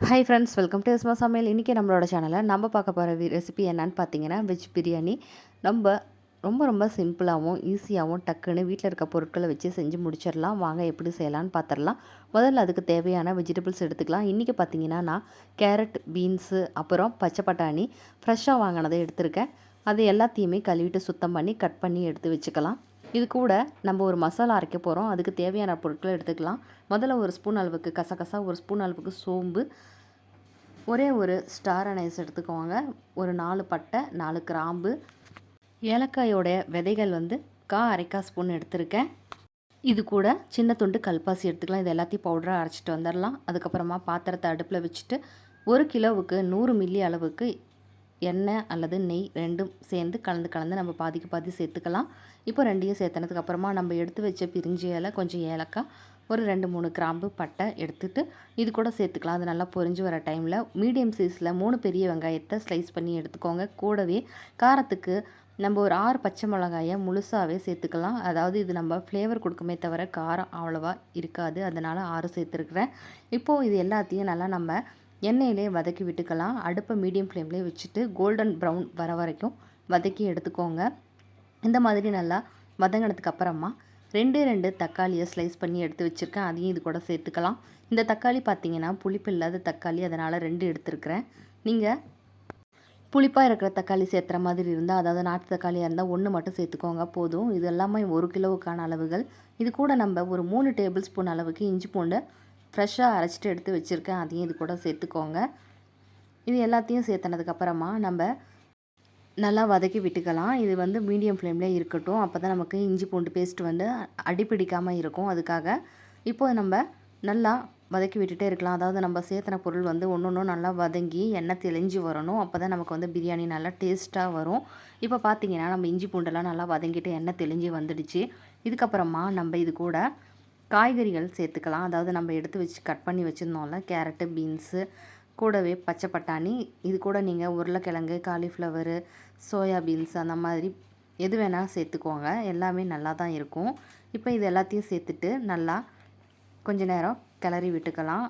Hi friends welcome to எஸ்மா சமையல் இன்றைக்கி நம்மளோட சேனலில் நம்ம பார்க்க போகிற ரெசிபி என்னன்னு பார்த்தீங்கன்னா வெஜ் பிரியாணி நம்ம ரொம்ப ரொம்ப சிம்பிளாகவும் ஈஸியாகவும் டக்குன்னு வீட்டில் இருக்க பொருட்களை வச்சு செஞ்சு முடிச்சிடலாம். வாங்க எப்படி செய்யலான்னு பார்த்துடலாம். முதல்ல அதுக்கு தேவையான வெஜிடபிள்ஸ் எடுத்துக்கலாம். இன்றைக்கி பார்த்தீங்கன்னா நான் கேரட் பீன்ஸு அப்புறம் பச்சை பட்டாணி ஃப்ரெஷ்ஷாக வாங்கினதை எடுத்திருக்கேன். அது எல்லாத்தையுமே கழுவிட்டு சுத்தம் பண்ணி கட் பண்ணி எடுத்து வச்சுக்கலாம். இது கூட நம்ம ஒரு மசாலா அரைக்க போகிறோம் அதுக்கு தேவையான பொருட்களை எடுத்துக்கலாம். முதல்ல ஒரு ஸ்பூன் அளவுக்கு கசகசா ஒரு ஸ்பூன் அளவுக்கு சோம்பு. ஒரே ஒரு ஸ்டார் அனைஸ் எடுத்துக்கோங்க. ஒரு நாலு பட்டை நாலு கிராம்பு. ஏலக்காயோட விதைகள் வந்து கா அரைக்கா ஸ்பூன் எடுத்திருக்கேன். இது கூட சின்ன துண்டு கல்பாசி எடுத்துக்கலாம். இது எல்லாத்தையும் பவுடராக அரைச்சிட்டு வந்துடலாம் அதுக்கப்புறமா பாத்திரத்தை அடுப்பில் வச்சுட்டு ஒரு கிலோவுக்கு நூறு மில்லி அளவுக்கு எண்ணெய் அல்லது நெய் ரெண்டும் சேர்ந்து கலந்து கலந்து நம்ம பாதிக்கு பாதி சேர்த்துக்கலாம். இப்போ ரெண்டையும் சேர்த்தனதுக்கு அப்புறமா நம்ம எடுத்து வச்ச பிரிஞ்சி இலை கொஞ்சம் ஏலக்காய் ஒரு ரெண்டு மூணு கிராம்பு பட்டை எடுத்துகிட்டு இது கூட சேர்த்துக்கலாம். அது நல்லா பொரிஞ்சு வர டைமில் மீடியம் சைஸில் மூணு பெரிய வெங்காயத்தை ஸ்லைஸ் பண்ணி எடுத்துக்கோங்க. கூடவே காரத்துக்கு நம்ம ஒரு ஆறு பச்சை மிளகாயை முழுசாகவே சேர்த்துக்கலாம். அதாவது இது நம்ம ஃப்ளேவர் கொடுக்குமே தவிர காரம் அவ்வளோவா இருக்காது. அதனால் ஆறு சேர்த்துருக்குறேன். இப்போது இது எல்லாத்தையும் நல்லா நம்ம எண்ணெயிலே வதக்கி விட்டுக்கலாம். அடுப்பை மீடியம் ஃப்ளேம்லேயே வச்சுட்டு கோல்டன் ப்ரௌன் வர வரைக்கும் வதக்கி எடுத்துக்கோங்க. இந்த மாதிரி நல்லா வதங்கினதுக்கு அப்புறமா ரெண்டு ரெண்டு தக்காளியை ஸ்லைஸ் பண்ணி எடுத்து வச்சுருக்கேன். அதையும் இது கூட சேர்த்துக்கலாம். இந்த தக்காளி பார்த்தீங்கன்னா புளிப்பு இல்லாத தக்காளி அதனால் ரெண்டு எடுத்துருக்குறேன். நீங்கள் புளிப்பாக இருக்கிற தக்காளி சேர்த்துற மாதிரி இருந்தால் அதாவது நாட்டு தக்காளியாக இருந்தால் ஒன்று மட்டும் சேர்த்துக்கோங்க. போதும். இது எல்லாமே ஒரு கிலோவுக்கான அளவுகள். இது கூட நம்ம ஒரு மூணு டேபிள் ஸ்பூன் அளவுக்கு இஞ்சி பூண்டு ஃப்ரெஷ்ஷாக அரைச்சிட்டு எடுத்து வச்சுருக்கேன். அதையும் இது கூட சேர்த்துக்கோங்க. இது எல்லாத்தையும் சேர்த்துனதுக்கப்புறமா நம்ம நல்லா வதக்கி விட்டுக்கலாம். இது வந்து மீடியம் ஃப்ளேமில் இருக்கட்டும். அப்போ தான் நமக்கு இஞ்சி பூண்டு பேஸ்ட் வந்து அடிப்பிடிக்காமல் இருக்கும். அதுக்காக இப்போ நம்ம நல்லா வதக்கி விட்டுட்டே இருக்கலாம். அதாவது நம்ம சேர்த்தன பொருள் வந்து ஒன்று ஒன்றும் நல்லா வதங்கி எண்ணெய் தெளிஞ்சு வரணும். அப்போ தான் நமக்கு வந்து பிரியாணி நல்லா டேஸ்ட்டாக வரும். இப்போ பார்த்தீங்கன்னா நம்ம இஞ்சி பூண்டெல்லாம் நல்லா வதங்கிட்டு எண்ணெய் தெளிஞ்சு வந்துடுச்சு. இதுக்கப்புறமா நம்ம இது கூட காய்கறிகள் சேர்த்துக்கலாம். அதாவது நம்ம எடுத்து வச்சு கட் பண்ணி வச்சுருந்தோம்ல கேரட்டு பீன்ஸு கூடவே பச்சை பட்டாணி. இது கூட நீங்கள் உருளைக்கிழங்கு காலிஃப்ளவரு சோயா பீன்ஸ் அந்த மாதிரி எது வேணால் சேர்த்துக்கோங்க. எல்லாமே நல்லா தான் இருக்கும். இப்போ இது எல்லாத்தையும் சேர்த்துட்டு நல்லா கொஞ்ச நேரம் கிளறி விட்டுக்கலாம்.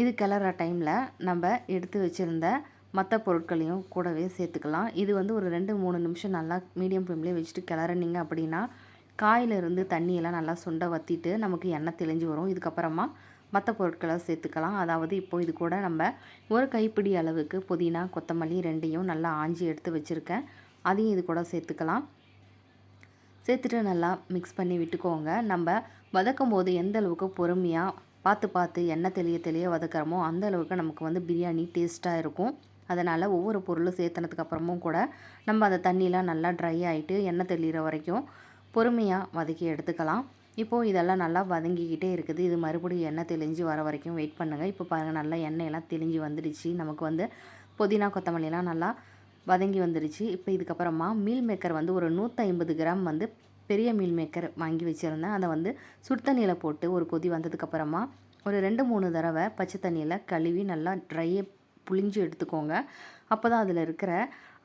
இது கிளற டைமில் நம்ம எடுத்து வச்சுருந்த மற்ற பொருட்களையும் கூடவே சேர்த்துக்கலாம். இது வந்து ஒரு ரெண்டு மூணு நிமிஷம் நல்லா மீடியம் ஃப்ளேம்லேயே வச்சுட்டு கிளறினீங்க அப்படின்னா காயிலிருந்து தண்ணியெல்லாம் நல்லா சுண்ட வற்றிட்டு நமக்கு எண்ணெய் தெளிஞ்சு வரும். இதுக்கப்புறமா மற்ற பொருட்களை சேர்த்துக்கலாம். அதாவது இப்போ இது கூட நம்ம ஒரு கைப்பிடி அளவுக்கு புதினா கொத்தமல்லி ரெண்டையும் நல்லா ஆஞ்சி எடுத்து வச்சுருக்கேன். அதையும் இது கூட சேர்த்துக்கலாம். சேர்த்துட்டு நல்லா மிக்ஸ் பண்ணி விட்டுக்கோங்க. நம்ம வதக்கும் போது எந்த அளவுக்கு பொறுமையாக பார்த்து பார்த்து எண்ணெய் தெளிய தெளிய வதக்கிறோமோ அந்த அளவுக்கு நமக்கு வந்து பிரியாணி டேஸ்ட்டாக இருக்கும். அதனால் ஒவ்வொரு பொருளும் சேர்த்துனதுக்கப்புறமும் கூட நம்ம அந்த தண்ணியெலாம் நல்லா ட்ரை ஆகிட்டு எண்ணெய் தெளிகிற வரைக்கும் பொறுமையாக வதக்கி எடுத்துக்கலாம். இப்போது இதெல்லாம் நல்லா வதங்கிக்கிட்டே இருக்குது. இது மறுபடியும் எண்ணெய் தெளிஞ்சு வர வரைக்கும் வெயிட் பண்ணுங்கள் இப்போ பாருங்கள் நல்லா எண்ணெயெல்லாம் தெளிஞ்சு வந்துடுச்சு. நமக்கு வந்து புதினா கொத்தமல்லிலாம் நல்லா வதங்கி வந்துடுச்சு. இப்போ இதுக்கப்புறமா மீல் மேக்கர் வந்து ஒரு நூற்றி கிராம் வந்து பெரிய மீல் மேக்கர் வாங்கி வச்சுருந்தேன். அதை வந்து சுடு தண்ணியில் போட்டு ஒரு கொதி வந்ததுக்கப்புறமா ஒரு ரெண்டு மூணு தடவை பச்சை தண்ணியில் கழுவி நல்லா ட்ரையை புளிஞ்சு எடுத்துக்கோங்க. அப்போ தான் அதில் இருக்கிற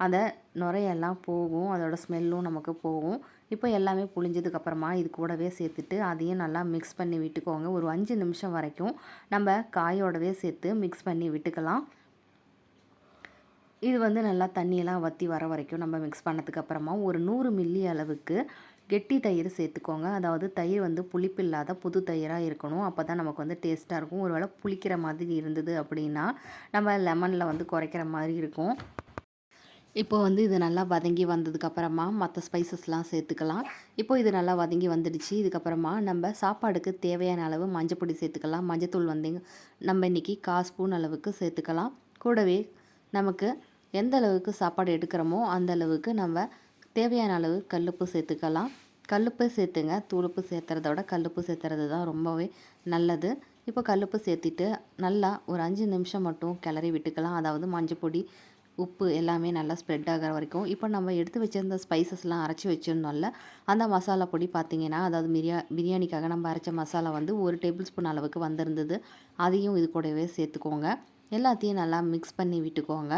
அந்த நுரையெல்லாம் போகும் அதோட ஸ்மெல்லும் நமக்கு போகும். இப்போ எல்லாமே புளிஞ்சதுக்கப்புறமா இது கூடவே சேர்த்துட்டு அதையும் நல்லா மிக்ஸ் பண்ணி விட்டுக்கோங்க. ஒரு அஞ்சு நிமிஷம் வரைக்கும் நம்ம காயோடவே சேர்த்து மிக்ஸ் பண்ணி விட்டுக்கலாம். இது வந்து நல்லா தண்ணியெல்லாம் வற்றி வர வரைக்கும் நம்ம மிக்ஸ் பண்ணதுக்கப்புறமா ஒரு நூறு மில்லி அளவுக்கு கெட்டி தயிர் சேர்த்துக்கோங்க. அதாவது தயிர் வந்து புளிப்பு இல்லாத புது தயிராக இருக்கணும். அப்போ தான் நமக்கு வந்து டேஸ்ட்டாக இருக்கும். ஒருவேளை புளிக்கிற மாதிரி இருந்தது அப்படின்னா நம்ம லெமனில் வந்து குறைக்கிற மாதிரி இருக்கும். இப்போ வந்து இது நல்லா வதங்கி வந்ததுக்கப்புறமா மற்ற ஸ்பைசஸ்லாம் சேர்த்துக்கலாம். இப்போ இது நல்லா வதங்கி வந்துடுச்சு. இதுக்கப்புறமா நம்ம சாப்பாடுக்கு தேவையான அளவு மஞ்சப்பொடி சேர்த்துக்கலாம். மஞ்சத்தூள் வந்து நம்ம இன்றைக்கி கா ஸ்பூன் அளவுக்கு சேர்த்துக்கலாம். கூடவே நமக்கு எந்த அளவுக்கு சாப்பாடு எடுக்கிறோமோ அந்த அளவுக்கு நம்ம தேவையான அளவு கல்லுப்பு சேர்த்துக்கலாம். கல்லுப்பு சேர்த்துங்க. தூளுப்பு சேர்த்துறத விட கல்லுப்பு சேர்த்துறது தான் ரொம்பவே நல்லது. இப்போ கல்லுப்பு சேர்த்திட்டு நல்லா ஒரு அஞ்சு நிமிஷம் மட்டும் கிளறி விட்டுக்கலாம். அதாவது மஞ்சள் பொடி உப்பு எல்லாமே நல்லா ஸ்ப்ரெட் ஆகிற வரைக்கும். இப்போ நம்ம எடுத்து வச்சுருந்த ஸ்பைசஸ்லாம் அரைச்சி வச்சுருந்தோம்ல அந்த மசாலா பொடி பார்த்திங்கன்னா அதாவது பிரியா பிரியாணிக்காக நம்ம அரைச்ச மசாலா வந்து ஒரு டேபிள் ஸ்பூன் அளவுக்கு வந்திருந்தது. அதையும் இது கூடவே சேர்த்துக்கோங்க. எல்லாத்தையும் நல்லா மிக்ஸ் பண்ணி விட்டுக்கோங்க.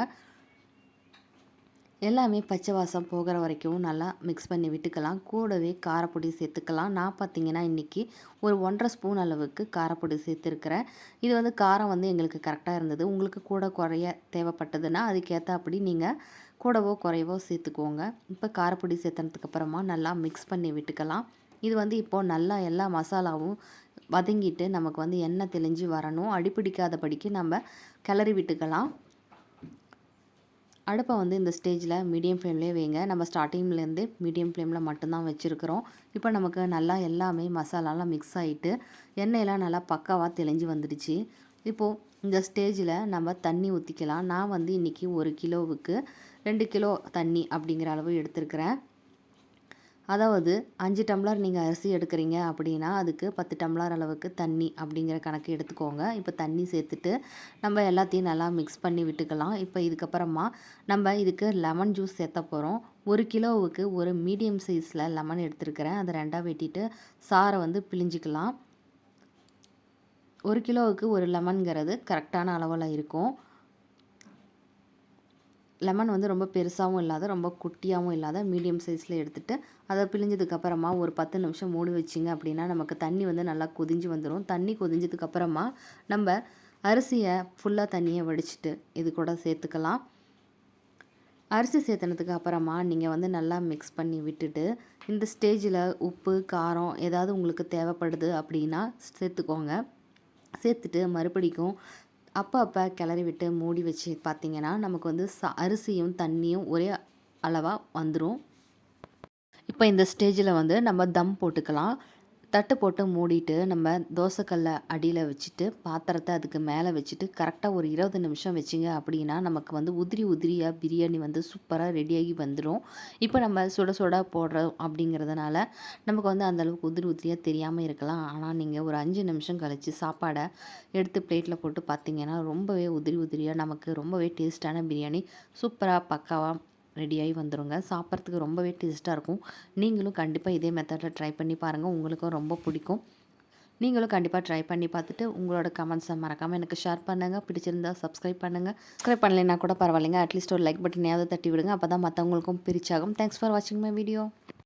எல்லாமே பச்சை வாசம் போகிற வரைக்கும் நல்லா மிக்ஸ் பண்ணி விட்டுக்கலாம். கூடவே காரப்பொடி சேர்த்துக்கலாம். நான் பார்த்தீங்கன்னா இன்றைக்கி ஒரு ஒன்றரை ஸ்பூன் அளவுக்கு காரப்பொடி சேர்த்துருக்கிறேன். இது வந்து காரம் வந்து எங்களுக்கு கரெக்டாக இருந்தது. உங்களுக்கு கூட குறைய தேவைப்பட்டதுன்னா அதுக்கேற்ற அப்படி நீங்கள் கூடவோ குறைவோ சேர்த்துக்கோங்க. இப்போ காரப்பொடி சேர்த்தனதுக்கு அப்புறமா நல்லா மிக்ஸ் பண்ணி விட்டுக்கலாம். இது வந்து இப்போது நல்லா எல்லா மசாலாவும் வதங்கிட்டு நமக்கு வந்து எண்ணெய் தெளிஞ்சு வரணும். அடிப்பிடிக்காதபடிக்கு நம்ம கிளறி விட்டுக்கலாம். அடுப்பை வந்து இந்த ஸ்டேஜில் மீடியம் ஃப்ளேம்லேயே வைங்க. நம்ம ஸ்டார்டிங்லேருந்து மீடியம் ஃப்ளேமில் மட்டும்தான் வச்சுருக்குறோம். இப்போ நமக்கு நல்லா எல்லாமே மசாலாலாம் மிக்ஸ் ஆகிட்டு எண்ணெயெல்லாம் நல்லா பக்காவாக தெளிஞ்சு வந்துடுச்சு. இப்போது இந்த ஸ்டேஜில் நம்ம தண்ணி ஊற்றிக்கலாம் நான் வந்து இன்றைக்கி ஒரு கிலோவுக்கு ரெண்டு கிலோ தண்ணி அப்படிங்கிற அளவு எடுத்துருக்கிறேன். அதாவது அஞ்சு டம்ளர் நீங்கள் அரிசி எடுக்கிறீங்க அப்படின்னா அதுக்கு பத்து டம்ளர் அளவுக்கு தண்ணி அப்படிங்கிற கணக்கு எடுத்துக்கோங்க. இப்போ தண்ணி சேர்த்துட்டு நம்ம எல்லாத்தையும் நல்லா மிக்ஸ் பண்ணி விட்டுக்கலாம். இப்போ இதுக்கப்புறமா நம்ம இதுக்கு லெமன் ஜூஸ் சேர்த்த போகிறோம் ஒரு கிலோவுக்கு ஒரு மீடியம் சைஸில் லெமன் எடுத்துருக்கிறேன். அதை ரெண்டாக வெட்டிட்டு சாரை வந்து பிழிஞ்சிக்கலாம். ஒரு கிலோவுக்கு ஒரு லெமன்கிறது கரெக்டான அளவில் இருக்கும். லெமன் வந்து ரொம்ப பெருசாகவும் இல்லாத ரொம்ப குட்டியாகவும் இல்லாத மீடியம் சைஸில் எடுத்துகிட்டு அதை பிழிஞ்சதுக்கப்புறமா ஒரு பத்து நிமிஷம் மூடி வச்சிங்க அப்படின்னா நமக்கு தண்ணி வந்து நல்லா கொதிஞ்சு வந்துடும் தண்ணி கொதிஞ்சதுக்கப்புறமா நம்ம அரிசியை ஃபுல்லாக தண்ணியை வடிச்சிட்டு இது கூட சேர்த்துக்கலாம். அரிசி சேர்த்துனதுக்கு அப்புறமா நீங்கள் வந்து நல்லா மிக்ஸ் பண்ணி விட்டுட்டு இந்த ஸ்டேஜில் உப்பு காரம் ஏதாவது உங்களுக்கு தேவைப்படுது அப்படின்னா சேர்த்துக்கோங்க. சேர்த்துட்டு மறுபடிக்கும் அப்போ அப்போ கிளறி விட்டு மூடி வச்சு பார்த்திங்கன்னா நமக்கு வந்து ச அரிசியும் தண்ணியும் ஒரே அளவாக வந்துடும் இப்போ இந்த ஸ்டேஜில் வந்து நம்ம தம் போட்டுக்கலாம். தட்டு போட்டு மூடிட்டு நம்ம தோசைக்கல்லை அடியில் வச்சுட்டு பாத்திரத்தை அதுக்கு மேலே வச்சுட்டு கரெக்டாக ஒரு இருபது நிமிஷம் வச்சிங்க அப்படின்னா நமக்கு வந்து உதிரி உதிரியாக பிரியாணி வந்து சூப்பராக ரெடியாகி வந்துடும் இப்போ நம்ம சுட சுட போடுறோம் அப்படிங்கிறதுனால நமக்கு வந்து அந்தளவுக்கு உதிரி உதிரியாக தெரியாமல் இருக்கலாம். ஆனால் நீங்கள் ஒரு அஞ்சு நிமிஷம் கழித்து சாப்பாடை எடுத்து பிளேட்டில் போட்டு பார்த்தீங்கன்னா ரொம்பவே உதிரி உதிரியாக நமக்கு ரொம்பவே டேஸ்ட்டான பிரியாணி சூப்பராக பக்காவாக ரெடியாகி வந்துடுங்க சாப்பிட்றதுக்கு ரொம்பவே டேஸ்ட்டாக இருக்கும். நீங்களும் கண்டிப்பாக இதே மெத்தடில் ட்ரை பண்ணி பாருங்கள் உங்களுக்கும் ரொம்ப பிடிக்கும். நீங்களும் கண்டிப்பாக ட்ரை பண்ணி பார்த்துட்டு உங்களோட கமெண்ட்ஸை மறக்காமல் எனக்கு ஷேர் பண்ணுங்கள் பிடிச்சிருந்தா சப்ஸ்கிரைப் பண்ணுங்கள் சப்ஸ்கிரைப் பண்ணலைன்னா கூட பரவாயில்லைங்க. அட்லீஸ்ட் ஒரு லைக் பட்டனையாவது தட்டி விடுங்க அப்போ தான் மற்றவங்களுக்கும் பிரிச்சாகும். தேங்க்ஸ் ஃபார் வாட்சிங் மை வீடியோ